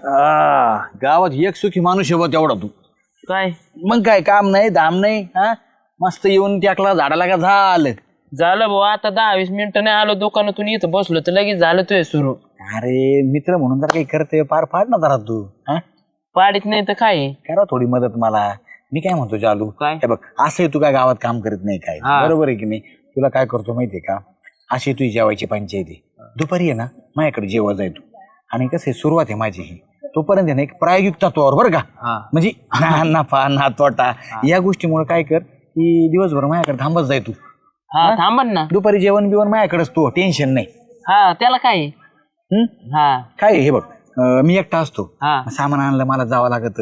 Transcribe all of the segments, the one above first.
आ, गावात एक सुखी माणूस आहे बा तेवढा तू. काय? मग काय काम नाही धाम नाही हा? मस्त येऊन टाकला झाडाला का झालं? झालं भाऊ आता दहा वीस मिनिटं नाही आलो दुकानातून इथं बसलो तर लगेच झालं तुझे सुरू. अरे मित्र म्हणून जर काही करते पार पाड ना जरा तू हा? पाडीत नाही तर काय? करा थोडी मदत मला. मी काय म्हणतो चालू काय? हे बघ असं तू काय गावात काम करत नाही काय? हा. बरोबर आहे की नाही? तुला काय करतो माहितीये का? अशी तुझी जेवायची पंचायती दुपारी आहे ना माझ्याकडे जेव्हा जाय तू. आणि कसं आहे सुरुवात आहे माझी ही. तोपर्यंत आहे ना एक प्रायोगिक तत्वावर बरं का? म्हणजे नफा ना तोटा या गोष्टीमुळे काय कर की दिवसभर माझ्याकडे थांबत जाय तू. हा थांबन ना. दुपारी जेवण बिवण माझ्याकडेच तू टेन्शन नाही. हा त्याला काय? हा? काय आहे हे बघ अं, मी एकटा असतो. हा. सामान आणलं मला जावं लागत.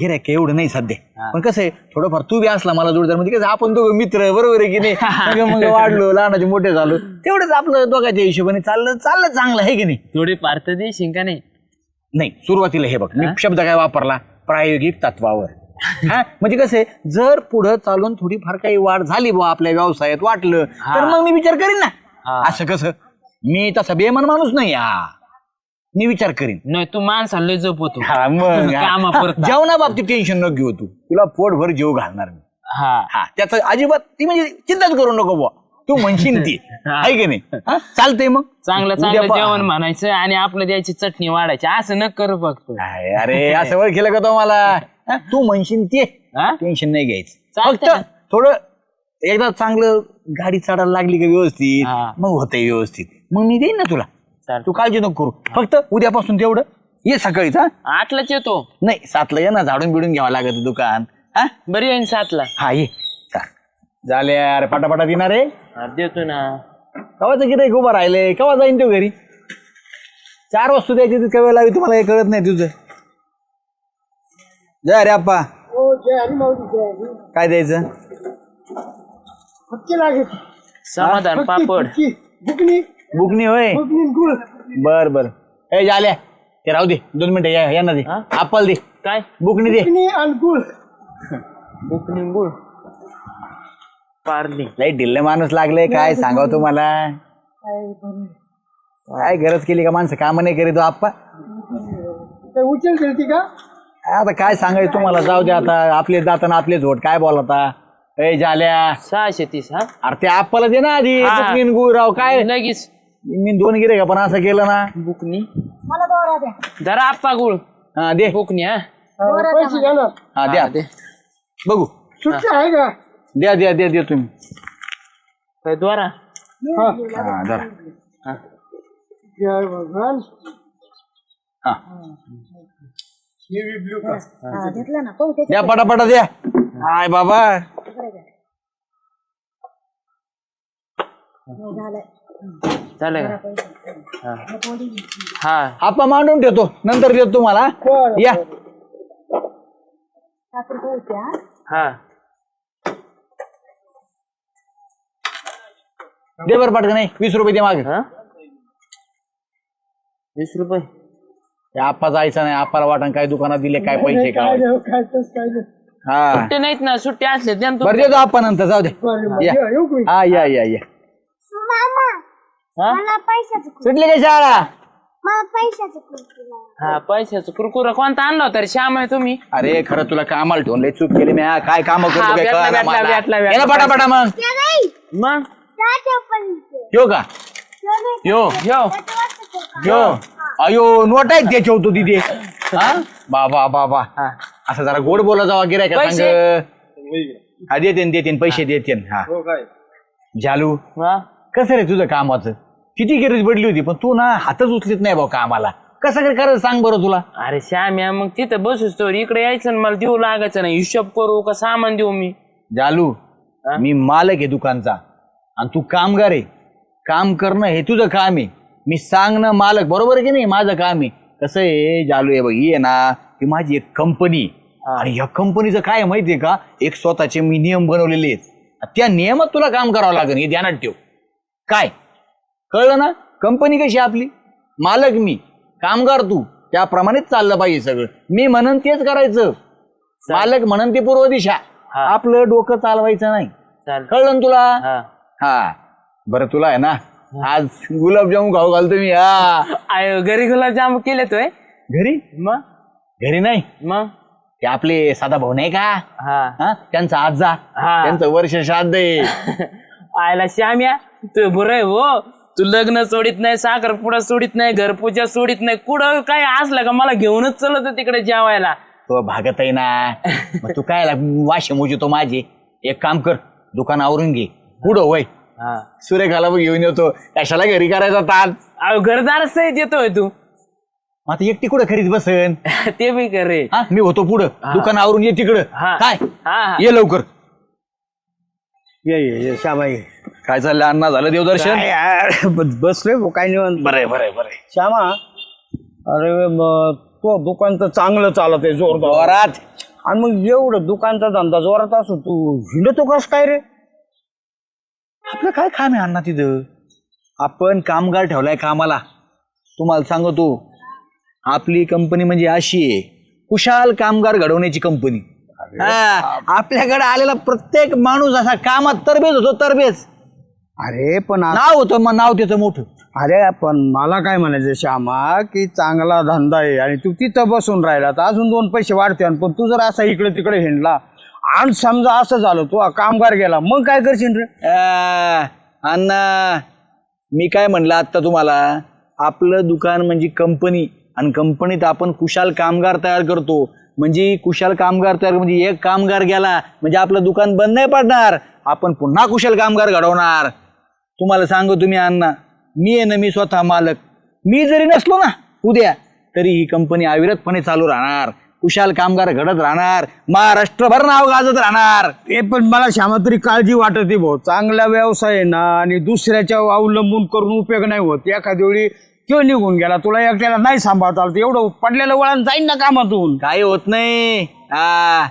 गिऱ्हाईक काय एवढं नाही सध्या. पण कसं आहे थोडंफार तू बी असला मला जोडदार म्हणजे कसं आपण दोघं मित्र बरोबर आहे की नाही? मग मग वाढलो लहानाचे मोठे झालो. तेवढंच आपलं दोघांच्या हिशोबाने चाललं चाललं चांगलं आहे की नाही? थोडी पार्थ देशील का नाही? नाही सुरुवातीला हे बघ मी शब्द काय वापरला? प्रायोगिक तत्वावर. हा? म्हणजे कसं आहे जर पुढं चालून थोडीफार काही वाढ झाली बुवा आपल्या व्यवसायात वाटलं तर मग मी विचार करीन ना. असं कसं? मी तसा बेमन माणूस नाही हा. मी विचार करीन. नाही तू माणसाला लय जपवतो हा मग कामापुरता. जेवणा बाबतीत टेन्शन न घेऊ तू. तुला पोटभर जेव घालणार मी. हा. हा त्याचं अजिबात ती म्हणजे चिंताच करू नको बुवा. तू म्हणशील ती. आहे की नाही? हा? चालतंय मग. चांगलं उद्या चांगलं. जेवण म्हणायचं आणि आपलं द्यायची चटणी वाढायची. असं न करू फक्त. काय, अरे असं वर केलं का तो मला? हा? तू म्हणशील ते. हा? टेन्शन नाही घ्यायचं. चालतंय फक्त ना. थोडं एकदा चांगलं गाडी चढायला लागली का व्यवस्थित हा. मग होतंय व्यवस्थित. मग मी देईन ना तुला. तू काळजी नको करू. फक्त उद्यापासून तेवढं. ये सकाळीच हा. आठलाच येतो. नाही सातला ये ना. झाडून बिडून घ्यावं लागत दुकान. हा? बरी येईन सातला? हा ये. झाले यार पटापटा देणार रे हा, देतो ना. कवाचं गिराईक उभं राहिले? केव्हा जाईन तो घरी? चार वस्तू द्यायची तितका वेळ लावी तुम्हाला हे कळत नाही तुझं. जय रे आप्पा. काय द्यायचं? समाधान पापड. बुकनी होय? बर बर. ए झाल्या ते राहू दे. दोन मिनिटं या या ना दे. हा? आपल दे. काय? बुकनी दे. बुकनी गुळ. पारली. लई ढिल्ले माणूस लागले काय सांगाव तुम्हाला? काय गरज केली का माणसं? काम नाही करीत हो आप्पा. उचल करते का? आता काय सांगायचं तुम्हाला? जाऊ दे आता. आपले जाताना आपले झोट काय बोलता ए झाल्या सहाशे तीस हा? अरे ते आपल्याला दे ना आधी. हा. गुळराव काय? लगेच. मी दोन गिरे का पण असं केलं ना. बुकनी जरा आप्पा गुळ. हा दे. बुकनी हा? पैसे ना. हा द्या. बघू. सुट्टी आहे का? द्या द्या द्या द्या तुम्ही. काय द्वारा? हा. हा हा. जय भगवान. हा. द्या पटापटा द्या. हाय बाबा. झालं का? हा. आपा मांडून ठेवतो. नंतर देतो तुम्हाला. या. हा. दे बरं पटकन नाही वीस रुपये दे मागे. हा? वीस रुपये? ते आप्पा जायचं नाही आप्पाला वाटण काय दुकानात दिले काय पैसे काय? हा. सुट्टे नाहीत ना सुट्टे असले द्या ना बरं देतो आप्पा नंतर जाऊ दे. या. मी? हा या या या. हा? मला पैशाचं सुटली काय शाळा? मला पैशाचं हा पैशाचं कुरकुरा कोणता आणला होता रे? श्याम आहे तुम्ही? अरे खरं तुला कामाला ठेवून लय चूक केली मी हा, काय काम करतो काय भेटला, कळेना भेटला, मला. भेटला, ये भेटला. ना पटापटा मग. नाही मग? यो का? यो यो? यो. अयो नोट आहेत त्याच्या होतो तिथे. हा? बाबा बाबा हा. असं जरा गोड बोला जावा गिराय का पैसे? सांग हा देतेन देतेन पैसे देतेन हा. हो काय? जालू हा? कसं रे तुझं कामाचं? किती गरज पडली होती पण तू ना हातच उचलीत नाही भाऊ कामाला. कसं काय करायचं सांग बरं तुला. अरे श्याम या मग तिथं बसूच तर इकडे यायचं ना मला देऊ लागायचं नाही. हिशोब करू का सामान देऊ मी? जालू? मी मालक आहे दुकानचा. आणि तू कामगार आहे. काम करणं हे तुझं काम आहे. मी सांगणं मालक बरोबर आहे की नाही? माझं काम आहे. कसं आहे जालू आहे बघ ही आहे ना ही माझी एक कंपनी आणि या कंपनीचं काय आहे माहितीये का? एक स्वतःचे मी नियम बनवलेले आहेत. त्या नियमात तुला काम करावं लागेल हे ध्यानात ठेव. काय? कळलं ना? कंपनी कशी आहे आपली? मालक मी. कामगार तू. त्याप्रमाणेच चाललं पाहिजे सगळं. मी म्हणन तेच करायचं. मालक म्हणन ते पूर्व दिशा. आपलं डोकं चालवायचं नाही. कळलं ना तुला? हा. हा. बरं तुला आहे ना आज गुलाबजामुन खाऊ घालतो मी हा. आय घरी गुलाबजाम केले तोय? घरी? मग घरी नाही. मग ते आपले साधा भाऊ नाही का? हा. हा? त्यांचा आजा हा. त्यांचं वर्ष श्राद्ध आहे. आयला श्याम्या तू बरं आहे हो. तू लग्न सोडित नाही साखरपुडा सोडित नाही घरपूजा सोडित नाही. कुठं काय असलं का? मला घेऊनच चलत तिकडे जेवायला. तो भागत आहे ना. मग तू काय वाशे मोजतो माझे? एक काम कर दुकान आवरून घे. पुढं वय. हा. सूर्यकाला पण घेऊन येतो. कशाला घरी करायचा ताण? अहो, घरदारच आहे देतोय तू. मग आता एकटी कुठं खरीच बसन? ते बी कर. रे हा मी होतो पुढं. दुकान आवरून ये तिकडं. हा. काय? हा हा. ये लवकर. ये ये ये श्यामा ये. काय चाललंय? अण्णा झालं देवदर्शन? बसलोय भाऊ, काय निवांत? बरं बरं बरं श्यामा अरे म- तो दुकान तर चांगलं चालत आहे जोरदार. जोरात. आणि मग एवढं दुकानचा धंदा जोरात असो तू हिंडतो कस काय रे? आपलं काय काम आहे अण्णा तिथं? आपण कामगार ठेवलाय कामाला. तुम्हाला सांगतो आपली कंपनी म्हणजे अशी आहे कुशाल कामगार घडवण्याची कंपनी आपल्याकडे आलेला प्रत्येक माणूस असा कामात तरबेज होतो तरबेज. अरे पण आ- नाव होतं मग नाव त्याचं मोठं. अरे पण मला काय म्हणायचं श्यामा की चांगला धंदा आहे आणि तू तिथं बसून राहिला तर अजून दोन पैसे वाढते पण तू जर असा इकडे तिकडे हिंडला आणि समजा असं झालं तू कामगार गेला मग काय करशील रे? अण्णा मी काय म्हणलं आत्ता तुम्हाला? आपलं दुकान म्हणजे कंपनी आणि कंपनीत आपण कुशाल कामगार तयार करतो. म्हणजे कुशाल कामगार तयार म्हणजे एक कामगार गेला म्हणजे आपलं दुकान बंद नाही पडणार. आपण पुन्हा कुशल कामगार घडवणार. तुम्हाला सांगू तुम्ही अण्णा मी आहे ना मी स्वतः मालक. मी जरी नसलो ना उद्या तरी ही कंपनी अविरतपणे चालू राहणार. कुशाल कामगार घडत राहणार. महाराष्ट्रभर नाव गाजत राहणार. ते पण मला श्यामा तरी काळजी वाटते भाऊ. चांगला व्यवसाय आहे ना आणि दुसऱ्याच्या अवलंबून करून उपयोग नाही होत. एखाद्या वेळी तो निघून गेला तुला एकट्याला नाही सांभाळता आलं. तर एवढं पडलेलं वळण जाईन ना कामातून. काही होत नाही. आ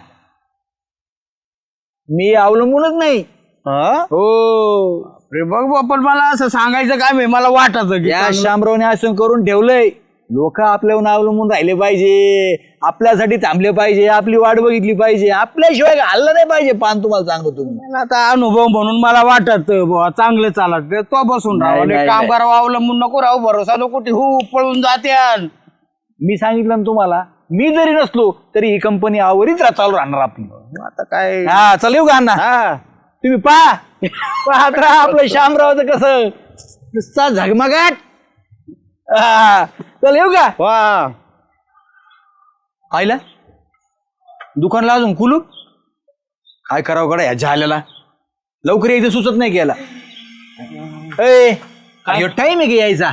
मी अवलंबूनच नाही. हा? हो. अरे बघ बा, पण मला असं सांगायचं काम आहे. मला वाटत की या चांगलं- शामरावने असं करून ठेवलंय. लोक आपल्याहून अवलंबून राहिले पाहिजे. आपल्यासाठी थांबले पाहिजे. आपली वाट बघितली पाहिजे. आपल्याशिवाय हल्लं नाही पाहिजे. पान तुम्हाला सांगतो तुम्ही. मला आता अनुभव म्हणून मला वाटत बुवा चांगलं चालत. ते तो बसून नाही, राहू नाही, काम नाही. करावं अवलंबून नको राहू. भरोसा नको हो पळून जात्यान मी सांगितलं ना तुम्हाला मी जरी नसलो तरी ही कंपनी आवरीच रा- चालू राहणार आपली. आता काय? हा चल येऊ का अण्णा? हा. तुम्ही पहा. पाहत राहा आपलं शामरावचं कसं नुसता झगमगाट. हा, चल येऊ का? वा. आईला? दुकानला अजून कुलूप काय करावं कडा ह्या झाल्याला. लवकर यायचं सुचत नाही गेला ए टाइम आहे की यायचा?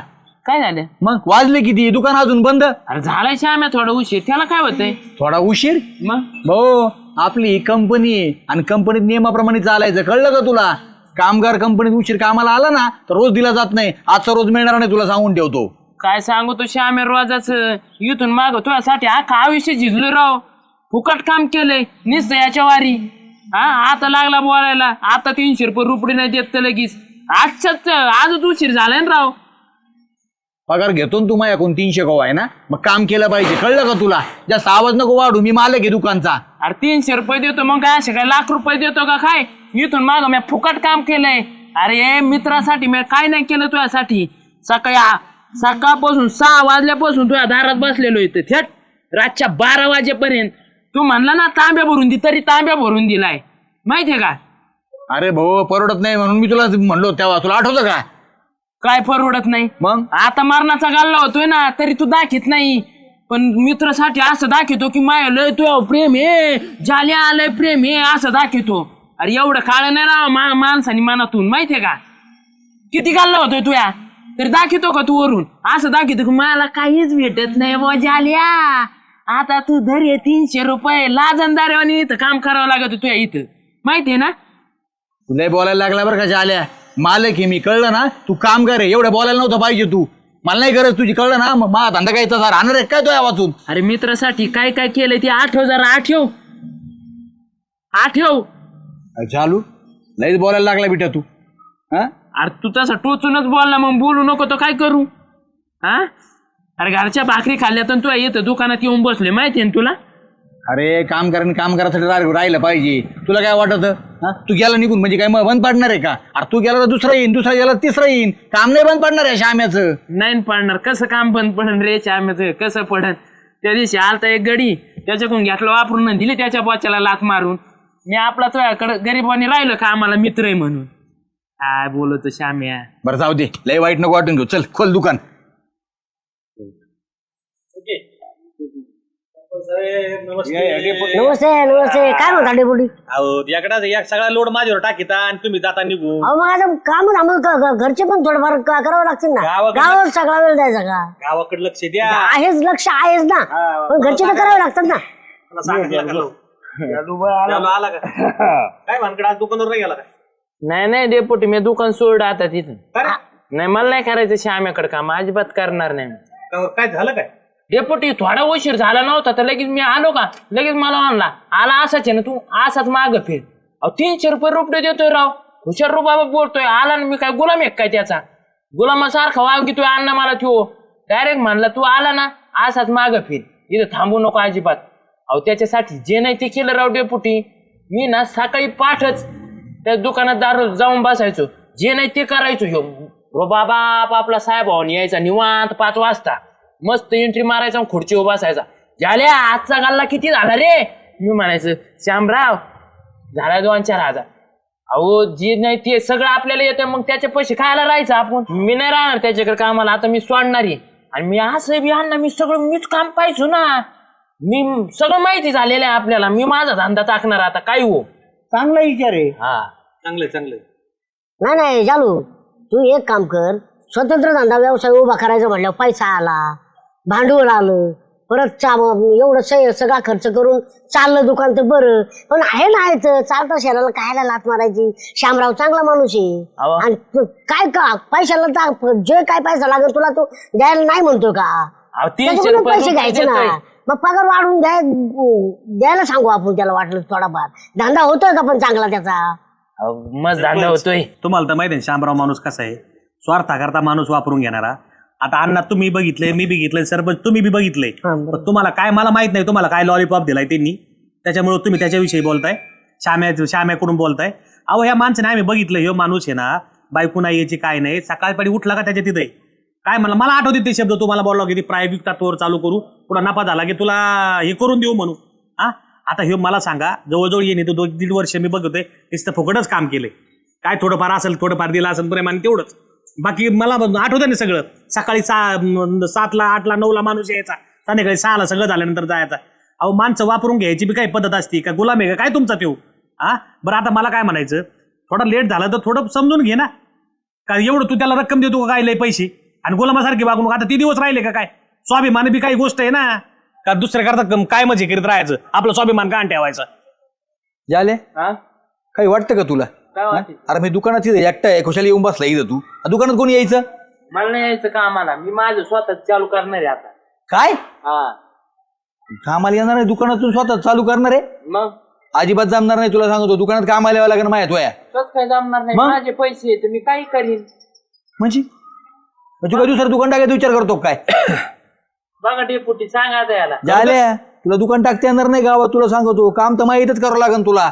काय झालं? मग वाजले किती? दुकान अजून बंद? अरे झालाय श्याम्या थोडा उशीर. त्याला काय होतंय? थोडा उशीर? मग? भाऊ आपली ही कंपनी आहे आणि कंपनीत नियमाप्रमाणे चालायचं. कळलं का तुला? कामगार कंपनीत उशीर कामाला आला ना तर रोज दिला जात नाही. आजचा रोज मिळणार नाही तुला सांगून ठेवतो. काय सांगू तो श्याम्या रोजाच इथून माग तुझ्यासाठी अख्खा आयुष्य झिजलो राव. फुकट काम केलंय निस याच्या वारी. हा आता लागला बोलायला. आता तीनशे रुपये रुपडी नाही देत तर लगेच. आजच्याच आजच उशीर झालाय ना राव. पगार घेतो ना तू माझ्याकडून तीनशे गो आहे ना? मग काम केलं पाहिजे कळलं का तुला? जास्त आवाज नको वाढू मी मालक आहे दुकानचा. अरे तीनशे रुपये देतो मग काय असे काय लाख रुपये देतो का काय? इथून माग मी फुकट काम केलंय. अरे मित्रासाठी मी काय नाही केलं तुझ्यासाठी. सकाळी आ- सकाळपासून सहा वाजल्यापासून तुझ्या दारात बसलेलो इथं. थेट रातच्या बारा वाजेपर्यंत. तू म्हणला ना तांब्या भरून दे तरी तांब्या भरून दिलाय. माहितीये का? अरे भाऊ परवडत नाही म्हणून मी तुला म्हणलो तेव्हा. तुला आठवतं का? काय परवडत नाही? मग? आता मरणाचा गाल्ला होतोय ना तरी तू दाखीत नाही. पण मित्रासाठी असं दाखवतो की माय लय तू प्रेम हे जाल्या आलंय प्रेम हे असं दाखवतो. अरे एवढं काळ नाही राव मा माणसानी मनातून. माहितीये का? किती गाल्ला होतोय तुया? तरी दाखवतो का तू वरून? असं दाखवतो की मला काहीच भेटत नाही बो जाल्या आता तू धरे तीनशे रुपये लाजनदारेवानी इथं काम करावं लागत तुया इथं. माहितीये ना? तुला बोलायला लागला बरं का आल्या मालक आहे मी कळलं ना? तू काम कर एवढं बोलायला नव्हतं पाहिजे तू. मला नाही गरज तुझी कळलं ना? मग माझा धंदा काय तसा राहणार आहे काय तो वाचून अरे मित्रासाठी काय काय केलंय ते आठव जरा आठव. आठव. चालू लईच बोलायला लागला बेटा तू. हा? अरे तू तसा टोचूनच बोलला मग बोलू नको तर काय करू? हा? अरे घरच्या भाकरी खाल्ल्या तर तू येतं दुकानात येऊन बसले माहितीये ना तुला? अरे काम करा काम करायसाठी राह- राहिलं पाहिजे. तुला काय वाटत? तू गेला निघून म्हणजे काय मग बंद पडणार आहे का? अरे तू गेला तर दुसरा येईन दुसरा गेला तर तिसरा येईन. काम नाही बंद पडणार आहे श्याम्याचं. नाही न पडणार. कसं काम बंद पडन रे श्यामेचं कसं पडन? त्या दिवशी आलता एक गडी त्याच्याकडून घेतलं वापरून आणि दिली त्याच्या बोच्याला लाथ मारून. मी आपला तुझ्याकडे गरीबाने राहिलं का आम्हाला मित्र आहे म्हणून? काय बोलतो श्याम्या? बरं जाऊ दे. लय वाईट नको वाटून घेऊ. चल खोल दुकान. नमस्ते नमस्ते. काय म्हणता डेपुटी? याकडे एक सगळा लोड माझ्यावर टाकीता आणि तुम्ही जाता अहो मग आता काम आम्हाला घरचे पण थोडंफार क- करावं लागतील ना. गावाकडं- गावात सगळा वेळ द्यायचा का? गावाकडे लक्ष द्या. आहेच लक्ष आहेच ना. पण घरचे तर करावे लागतात ना. मला सांगितलं का? लो? याला आला. का? काय भानकडे आज दुकानावर नाही गेला काय? नाही नाही डेपुटी मी दुकान सोडलं आता तिथं. अरे, नाही मला नाही करायचं श्याम्याकडे काम अजिबात करणार नाही का- काय झालं काय? डेपुटी थोडा उशीर झाला नव्हता तर लगेच मी आलो का? लगेच मला आणला. आला असाच आहे ना तू असाच माग फिर. अहो तीनशे रुपये रुपये देतोय राव. हुशार रुपया बोलतोय आला ना मी काय गुलाम आहे काय त्याचा? गुलामासारखा वागितोय अण्णा मला तो डायरेक्ट म्हणला तू आला ना असाच माग फिर. इथं थांबू नको अजिबात. अहो त्याच्यासाठी जे नाही ते केलं राव डेपुटी मी ना सकाळी पाठच त्या दुकानात दार जाऊन बसायचो. जे नाही ते करायचो. ह्यो रो बाबा आपला साहेब भाऊन यायचा निवांत पाच वाजता. मस्त एंट्री मारायचा आणि खुर्चीवर बसायचा. झाल्या आजचा गल्ला किती झाला रे? मी म्हणायचं श्यामराव झाला दोन चार हजार. अहो जे नाही ते सगळं आपल्याला येतं मग त्याचे पैसे खायला राहायचं आपण. मी नाही राहणार त्याच्याकडे कामाला आता मी सोडणार. आहे आणि मी असं बी आणणार मी सगळं मीच काम पाहिजे ना. मी सगळं माहिती झालेलं आहे आपल्याला. मी माझा धंदा टाकणार आता काय हो? चांगला विचार आहे. हा. चांगलं चांगलं. नाही नाही चालू तू एक काम कर स्वतंत्र धंदा व्यवसाय उभा करायचा म्हणल्यावर पैसा आला भांडवल आलं परत चा एवढं स- सगळा खर्च करून चाललं दुकान तर बरं पण आहे ना आहे तर चालतं शहराला कायला लात मारायची? श्यामराव चांगला माणूस अहो. आहे आणि तू काय का पैशाला ता- जे काय पैसा लागेल तुला तो द्यायला नाही म्हणतो का? अहो, तीनशे त्याच्याकडून रुपये पैसे घ्यायचे ना. देतोय. मग पगार वाढून द्याय द्यायला सांगू आपण त्याला वाटलं थोडाफार. धंदा होतोय का पण चांगला त्याचा? अहो, मस्त धंदा होतोय. तुम्हाला तर माहिती आहे शामराव माणूस कसा आहे? स्वार्थाकरता माणूस वापरून घेणारा. आता अण्णा तुम्ही बघितलंय मी बघितलंय सरपंच तुम्ही बी बघितलंय. पण तुम्हाला काय मला माहीत नाही तुम्हाला काय लॉलीपॉप दिलाय त्यांनी. त्याच्यामुळे तुम्ही त्याच्याविषयी बोलताय. श्याम्या श्याम्याकडून बोलताय. अहो ह्या माणसाने आम्ही बघितलं ह्यो माणूस आहे ना बायको नाही याची काय नाही सकाळपारी उठला का त्याच्या तिथे? काय म्हणलं मला आठवते ते शब्द तुम्हाला बोललो की ती प्रायोगिक तत्वावर चालू करू पुढे नफा झाला की तुला हे करून देऊ म्हणू हा? आता हे मला सांगा जवळजवळ येणे तो दोन दीड वर्ष मी बघतोय नुसतं फुकटच काम केले काय थोडंफार असेल थोडंफार दिलं असेल प्रेमाने तेवढंच. बाकी मला आठवतं ना सगळं. सकाळी सहा सातला आठला नऊला माणूस यायचा. संध्याकाळी सहाला सगळं झाल्यानंतर जायचा. अहो माणसं वापरून घ्यायची बी काही पद्धत असती का? गुलाम आहे का? काय तुमचा तेव हा? बरं आता मला काय म्हणायचं? थोडा लेट झालं तर थोडं समजून घे ना. का एवढं तू त्याला रक्कम देतो का? काय लय पैसे? आणि गुलामासारखे वागणूक आता ते दिवस राहिले का काय? स्वाभिमान बी काही गोष्ट आहे ना. का दुसऱ्याकरता काय मजे करीत राहायचं? आपलं स्वाभिमान का ठेवायचं झाले काही वाटतं का तुला? काय वाटतं? अरे मी दुकानात तिथे एकटा आहे खुशाली येऊन बसला इथं तू. आ, दुकानात कोणी यायचं? मला नाही यायचं कामाला. मी माझं स्वतः चालू करणार आहे आता. काय? हा. कामाला येणार नाही दुकानातून स्वतः चालू करणार आहे? मग? अजिबात जमणार नाही तुला सांगतो दुकानात कामाला यावं लागेल माहीत होया कसं काय जमणार नाही? मग? माझे पैसे आहेत, मी काही करीन? म्हणजे? मग तू काय दुसरं दुकान टाकायचा विचार करतो का काय? बघा डेपुटी सांगा आता याला. झाल्या तुला दुकान टाकता येणार नाही गावात तुला सांगतो. काम तर माहीतच करावं लागेल तुला.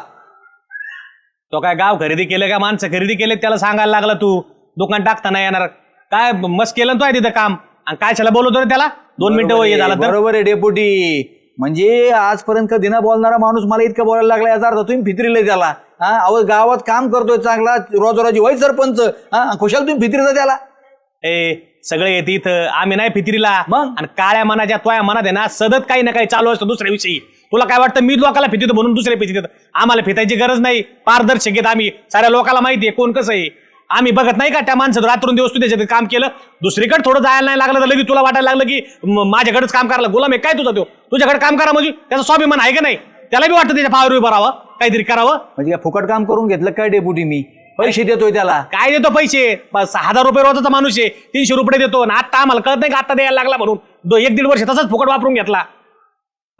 तो काय गाव खरेदी केलं का माणसं खरेदी केले त्याला सांगायला लागला तू? दुकान टाकता नाही येणार. काय मस्त केलं तो आहे तिथं काम. आणि काय त्याला बोलवतो रे त्याला? दोन मिनिटं हे झालं तर. बरोबर आहे डेपुटी म्हणजे आजपर्यंत कधी न बोलणारा माणूस मला इतकं बोलायला लागला याचा अर्थ तुम्ही फित्रीले त्याला. हा अहो गावात काम करतोय चांगला रोजरोजी वय सरपंच. हा खुशाल तुम्ही फित्रीचा त्याला. ए सगळे येते इथं. आम्ही नाही फित्रीला. मग? आणि काळ्या मनाच्या तोया मनात आहे ना सतत काही ना काही चालू असतं दुसऱ्या विषयी तुला काय वाटतं मी लोकाला फितितो म्हणून दुसरे फितित आम्हाला फितायची गरज नाही. पारदर्शक आहेत आम्ही. साऱ्या लोकाला माहिती आहे कोण कसं आहे. आम्ही बघत नाही का त्या माणसात रात्रून दिवस तू त्याच्यात काम केलं? दुसरीकडे थोडं जायला नाही लागलं तर लगेच तुला वाटायला लागलं की म- माझ्याकडेच काम करायला. गुलाम आहे काय तुझा तो? तुझ्याकडे काम करा म्हणजे? त्याचा स्वाभिमान आहे का नाही? त्याला बी वाटतं त्याच्या पावर भरावं काहीतरी करावं. म्हणजे काय फुकट काम करून घेतलं काय डेपुटी मी? पैसे देतोय त्याला. काय देतो पैसे? बस हजार रुपये रोजाचा माणूस आहे. तीनशे रुपये देतो. आणि आता आम्हाला कळत नाही का आता द्यायला लागला म्हणून. दो एक दीड वर्ष तसाच फुकट वापरून घेतला.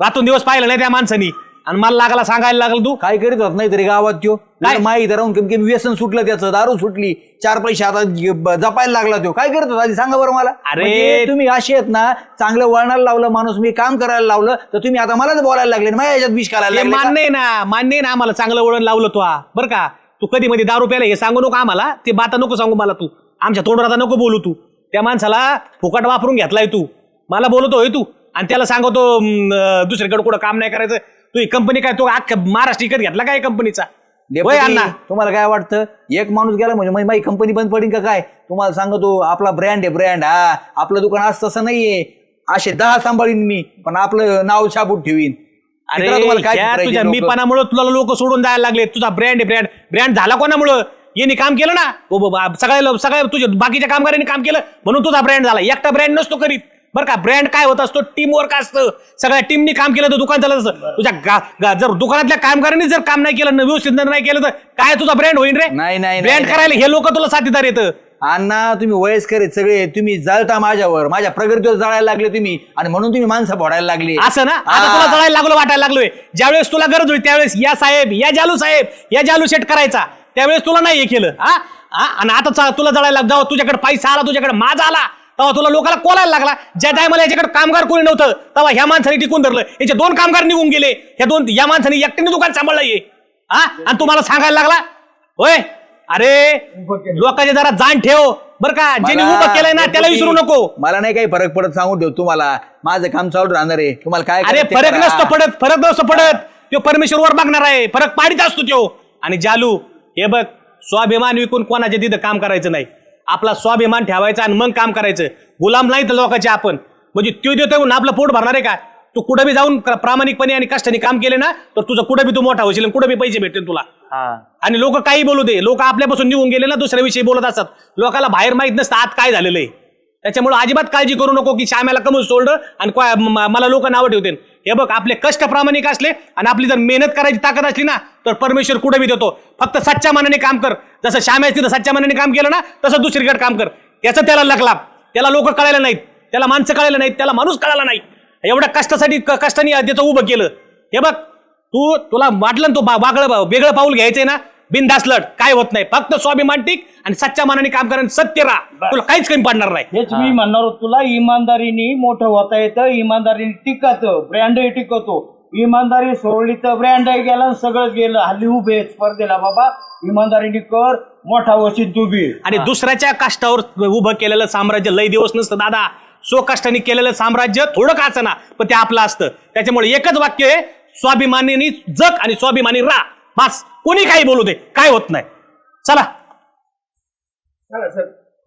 रातून दिवस पाहिलं नाही त्या माणसानी. आणि मला लागला सांगायला लागलं तू. काय करीत होत नाही तरी गावात त्यो. काय? माहीत राहून कमी कमी व्यसन सुटलं त्याचं दारू सुटली चार पैसे आता ब- जपायला लागला तो काय करत होता आधी सांगा बरं मला. अरे! म्हणजे तुम्ही असे आहेत ना चांगलं वळणाला लावलं माणूस मी काम करायला लावलं तर तुम्ही आता मलाच बोलायला लागले माझ्या याच्यात विष करायला हे लागले का? मान्य आहे ना मान्य आहे ना आम्हाला चांगलं वळण लावलं तू. बरं का? तू कधी मध्ये दारू प्यायला हे सांगू नको आम्हाला ते बाता नको सांगू मला तू. आमच्या तोंडात आता नको बोलू तू. त्या माणसाला फुकट वापरून घेतलाय तू. मला बोलतो होय तू. आणि त्याला सांगतो अं, दुसरीकडे कुठं काम नाही करायचं. तू ही कंपनी काय तो अख्ख्या महाराष्ट्र विकत घेतला काय कंपनीचा होय डेपुटी, अण्णा? तुम्हाला काय वाटतं? एक माणूस गेला म्हणजे माझी कंपनी बंद पडेल का काय? तुम्हाला सांगतो आपला ब्रँड आहे ब्रँड हा आपलं दुकान असं तसं नाहीये. असे दहा सांभाळीन मी पण आपलं नाव छापून ठेवीन. अरे मित्रा, तुम्हाला काय ह्या चित्रायचे तुझ्या लोकं? मीपणामुळे तुला लोक सोडून जायला लागले तुझा ब्रँड आहे ब्रँड ब्रँड झाला कोणामुळं? यांनी काम केलं ना? ओ बाबा, सगळ्या लो- सगळ्या तुझ्या बाकीच्या कामगारांनी काम केलं म्हणून तुझा ब्रँड झाला. एकटा ब्रँड नसतो करीत. बरं का? ब्रँड काय होत असतो? टीम वर्क असतं. सगळ्या टीमनी काम केलं तर दुकान चालत असतं. तुझ्या गा- गा- जर दुकानातल्या कामगारांनी जर काम नाही केलं न- व्यवस्थित नाही केलं तर काय तुझा ब्रँड होईल रे? नाही, नाही, ब्रँड नाही. करायला हे लोक तुला साथीदार येतं. अण्णा तुम्ही वयस्कर आहेत सगळे तुम्ही जळता माझ्यावर. माझ्या प्रगतीवर जळायला लागले तुम्ही. आणि म्हणून तुम्ही माणसं फोडायला लागली. असं ना? आता. तुला जळायला लागलो वाटायला लागलोय. ज्यावेळेस तुला गरज होती त्यावेळेस या साहेब या जालू साहेब या जालू सेट करायचा. त्यावेळेस तुला नाही हे केलं. हा? हा? आणि आता तुला जळायला जेव्हा तुझ्याकडे पैसा आला तुझ्याकडे माझा आला तेव्हा तुला लोकांना कोलायला लागला. ज्या टायमाला याच्याकडे कामगार कोणी नव्हतं तेव्हा ह्या माणसाने टिकून धरलं. याचे दोन कामगार निघून गेले. ह्या दोन या माणसाने एकट्याने दुकान सांभाळलं ये हा? आणि तुम्हाला सांगायला लागला होय अरे लोकांचे जरा जाण ठेव. बरं का? ज्यांनी मला- उभं केलंय ना त्याला विसरू नको. मला नाही काही फरक पडत सांगून ठेव तुम्हाला. माझं काम चालू राहणार आहे. तुम्हाला काय अरे करायचं ते फरक करा. नसतो पडत फरक नसतो पडत. तो परमेश्वरवर बघणार आहे. फरक पाडित असतो तो. आणि जालू हे बघ स्वाभिमान विकून कोणाच्या तिथं काम करायचं नाही. आपला स्वाभिमान ठेवायचा आणि मग काम करायचं. गुलाम नाही तर लोकांचे आपण. म्हणजे तो देतोय म्हणून आपलं पोट भरणार आहे का? तू कुठं बी जाऊन क- प्रामाणिकपणे आणि कष्टाने काम केले ना तर तुझं कुठं बी तू मोठा होशील आणि कुठं बी पैसे भेटतील तुला. आणि लोक काही बोलू दे. लोक आपल्यापासून निघून गेले ना दुसऱ्या विषयी बोलत असतात. लोकांना बाहेर माहीत नसतं आत काय झालेलं आहे. त्याच्यामुळे अजिबात काळजी करू नको की श्याम्याला कमून सोडलं आणि मला लोक नावं ठेवतील. हे बघ आपले कष्ट प्रामाणिक असले आणि आपली जर मेहनत करायची ताकद असली ना तर परमेश्वर कुठे बी देतो. फक्त सच्च्या मनाने काम कर. जसं श्याम्या तिथं सच्च्या मनाने काम केलं ना तसं दुसरीकडे काम कर. याचा त्याला लकलाप. त्याला लोक कळायला नाहीत. त्याला माणसं कळायला नाहीत. त्याला माणूस कळायला नाही एवढ्या कष्टासाठी कष्टाने त्याचं उभं केलं. हे बघ तू तुला वाटलं ना तू बा- वागळं वेगळं पाऊल घ्यायचंय ना? बिनधास्त लढ. काय होत नाही. फक्त स्वाभिमान टिक आणि सच्च्या मनाने काम करा आणि सत्य राहा. तुला काहीच कमी पडणार नाही. हेच मी म्हणणार होतो तुला इमानदारीने मोठं होता येतं इमानदारीने टिकत. ब्रँडही टिकवतो इमानदारी सोडली तर ब्रँडही गेला आणि सगळंच गेलं. हल्ली उभे आहेत स्पर्धेला बाबा. इमानदारीने कर मोठा होशील तू बी. आणि दुसऱ्याच्या कष्टावर उभं केलेलं साम्राज्य लय दिवस नसतं दादा. सो कष्टाने केलेलं साम्राज्य थोडं का ना पण ते आपलं असतं. त्याच्यामुळे एकच वाक्य आहे स्वाभिमानी जग आणि स्वाभिमानी रा. बस. कोणी काही बोलू दे. काय होत नाही. चला. चला सर.